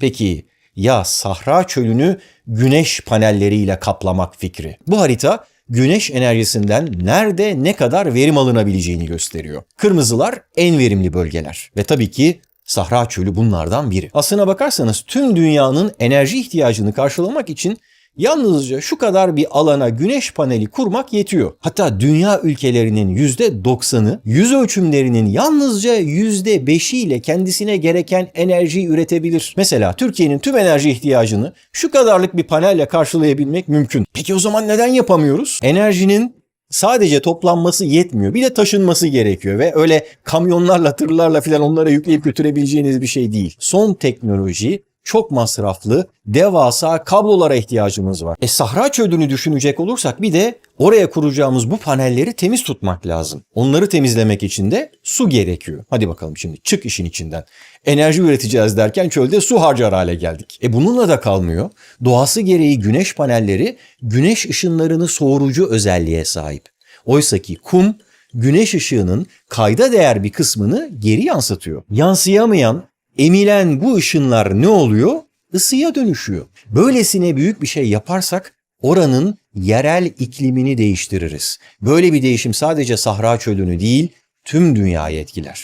Peki ya Sahra çölünü güneş panelleriyle kaplamak fikri? Bu harita güneş enerjisinden nerede ne kadar verim alınabileceğini gösteriyor. Kırmızılar en verimli bölgeler ve tabii ki Sahra çölü bunlardan biri. Aslına bakarsanız tüm dünyanın enerji ihtiyacını karşılamak için yalnızca şu kadar bir alana güneş paneli kurmak yetiyor. Hatta dünya ülkelerinin %90'ı yüz ölçümlerinin yalnızca %5'i ile kendisine gereken enerjiyi üretebilir. Mesela Türkiye'nin tüm enerji ihtiyacını şu kadarlık bir panelle karşılayabilmek mümkün. Peki o zaman neden yapamıyoruz? Enerjinin sadece toplanması yetmiyor. Bir de taşınması gerekiyor ve öyle kamyonlarla, tırlarla falan onlara yükleyip götürebileceğiniz bir şey değil. Son teknoloji çok masraflı, devasa kablolara ihtiyacımız var. E Sahra çölünü düşünecek olursak bir de oraya kuracağımız bu panelleri temiz tutmak lazım. Onları temizlemek için de su gerekiyor. Hadi bakalım şimdi çık işin içinden. Enerji üreteceğiz derken çölde su harcar hale geldik. E bununla da kalmıyor. Doğası gereği güneş panelleri güneş ışınlarını soğurucu özelliğe sahip. Oysa ki kum güneş ışığının kayda değer bir kısmını geri yansıtıyor. Yansıyamayan, emilen bu ışınlar ne oluyor? Isıya dönüşüyor. Böylesine büyük bir şey yaparsak oranın yerel iklimini değiştiririz. Böyle bir değişim sadece Sahra çölünü değil, tüm dünyayı etkiler.